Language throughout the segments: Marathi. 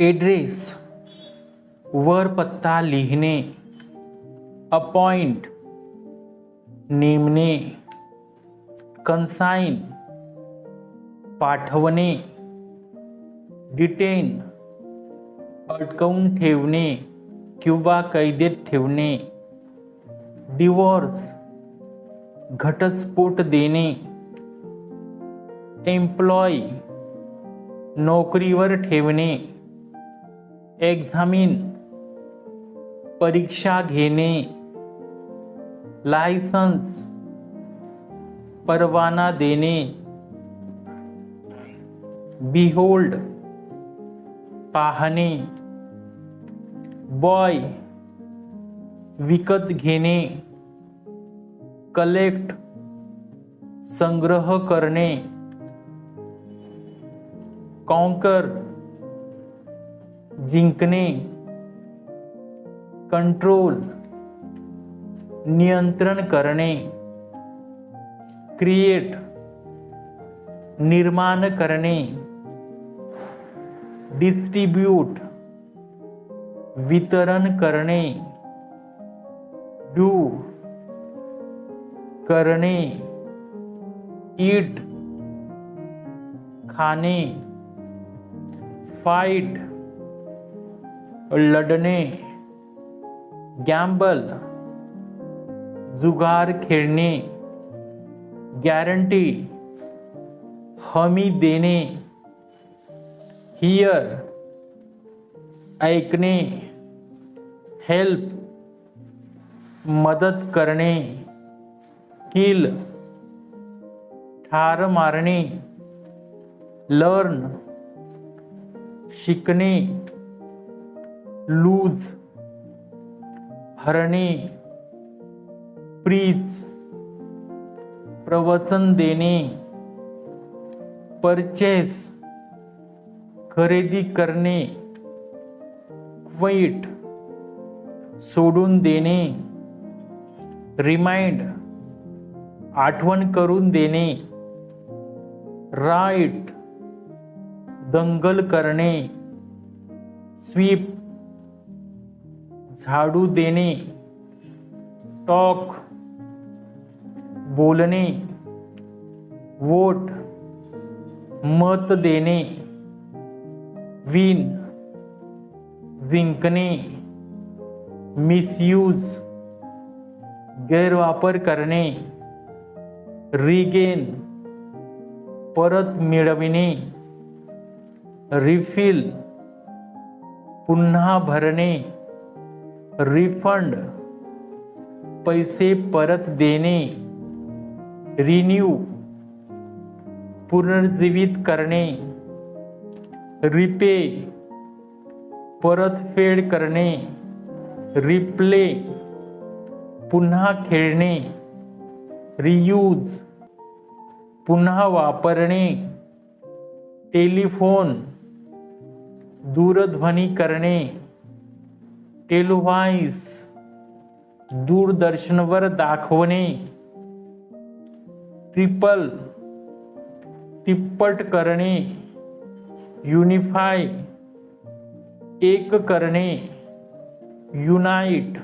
एड्रेस वर पत्ता लिहिणे अपॉइंट नेमणे कन्साईन पाठवणे डिटेन अडकवून ठेवणे किंवा कैदेत ठेवणे डिवोर्स घटस्फोट देणे एम्प्लॉय नोकरीवर ठेवणे. एक्झामिन परीक्षा घेणे लायसन्स परवाना देणे बिहोल्ड पाहणे बॉय विकत घेणे कलेक्ट संग्रह करणे कॉन्कर जिंकणे कंट्रोल नियंत्रण करणे क्रिएट निर्माण करणे डिस्ट्रीब्यूट वितरण करणे डू करणे ईट खाने फाईट लढणे गॅम्बल जुगार खेळणे गॅरंटी हमी देणे हियर ऐकणे हेल्प मदत करणे किल ठार मारणे लर्न शिकणे लूज हरणे प्रीच प्रवचन देणे परचेस खरेदी करणे क्वैट सोडून देणे रिमाइंड आठवण करून देणे राईट दंगल करणे स्वीप झाडू देणे टॉक बोलणे वोट मत देणे विन जिंकणे मिसयूज गैरवापर करणे रिगेन परत मिळविणे रिफिल पुन्हा भरणे. रिफंड पैसे परत देणे रिन्यू पुनर्जीवित करणे रिपे परतफेड करणे रिप्ले पुन्हा खेळणे रियूज पुन्हा वापरणे टेलिफोन दूरध्वनी करणे टेलुवाईस दूरदर्शनवर दाखवणे. ट्रिपल तिप्पट करणे. युनिफाय एक करणे. युनाइट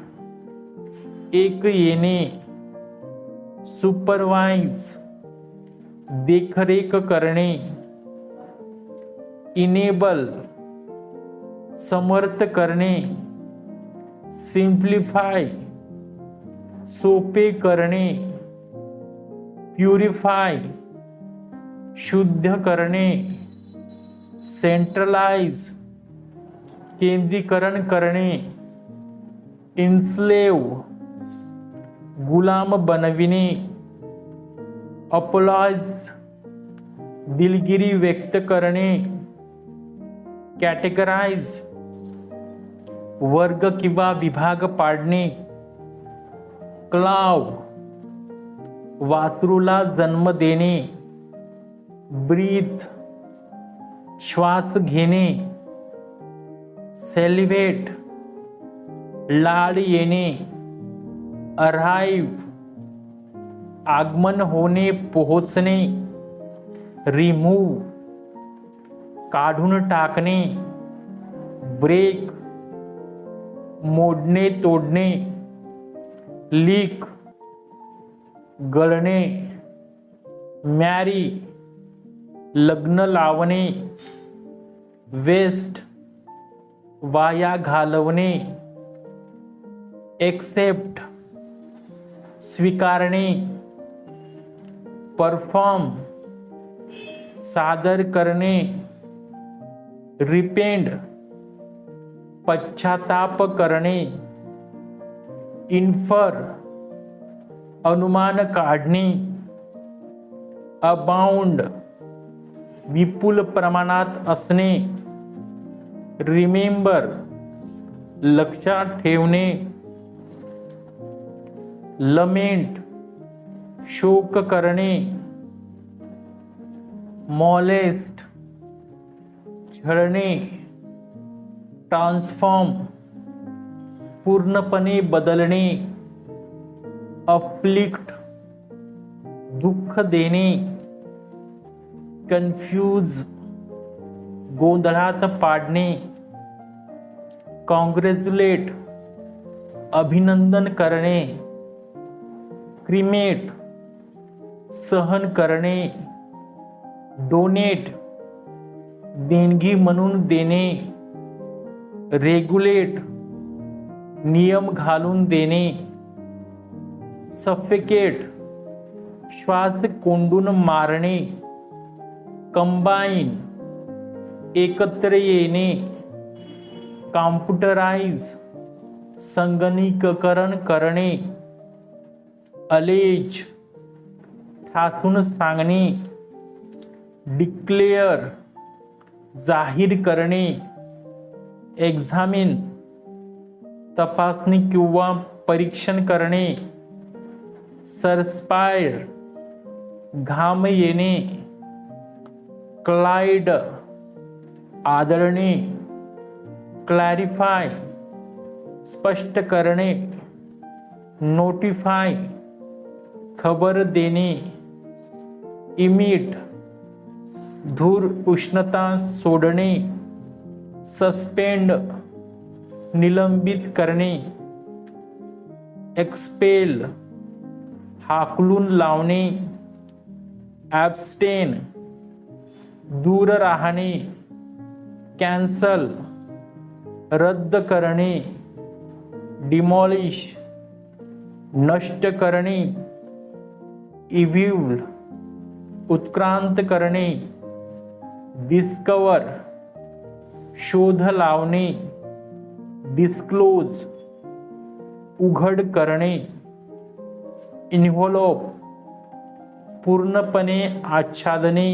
एक येणे. सुपरवाइज देखरेख करणे. इनेबल समर्थ करणे. सिम्प्लिफाय सोपे करणे प्युरिफाय शुद्ध करणे सेंट्रलाइज केंद्रीकरण करणे इन्स्लेव गुलाम बनविणे अपलॉज दिलगिरी व्यक्त करणे कॅटेगराइज वर्ग किंवा विभाग पाडणे. क्लाव. वासरूला जन्म देणे. ब्रीथ. श्वास घेणे. सेलिव्हेट लाड येणे. अराईव्ह. आगमन होणे पोहोचणे. रिमूव्ह. काढून टाकणे. ब्रेक. मोडणे तोडणे लीक गळणे मॅरी, लग्न लावणे वेस्ट, वाया घालवणे एक्सेप्ट स्वीकारणे परफॉर्म, सादर करणे रिपेंड पश्चाताप करणे इन्फर अनुमान काढणे अबाउंड विपुल प्रमाणात असणे रिमेंबर लक्षात ठेवणे लमेंट शोक करणे मॉलेस्ट छळणे. ट्रान्सफॉर्म पूर्णपणे बदलणे अफ्लिक्ट दुःख देणे कन्फ्यूज गोंधळात पाडणे कॉंग्रॅच्युलेट अभिनंदन करणे क्रिमेट सहन करणे डोनेट देणगी म्हणून देणे रेग्युलेट नियम घालून देणे. सफिकेट श्वास कोंडून मारणे. कंबाईन एकत्र येणे. कॉम्प्युटराइज संगणकीकरण करणे. अलेज ठासून सांगणे. डिक्लेअर जाहीर करणे. एक्झामिन तपासणी किंवा परीक्षण करणे सरस्पायर घाम येणे क्लाइड आदळणे क्लॅरिफाय स्पष्ट करणे नोटिफाय खबर देणे इमिट धूर उष्णता सोडणे सस्पेंड निलंबित करणे एक्सपेल हाकलून लावणे ॲबस्टेन दूर राहणे कॅन्सल रद्द करणे डिमॉलिश नष्ट करणे इव्ह्यूल उत्क्रांत करणे डिस्कवर शोध लावणे डिस्क्लोज उघड करणे इन्व्हॉल्व पूर्णपणे आच्छादने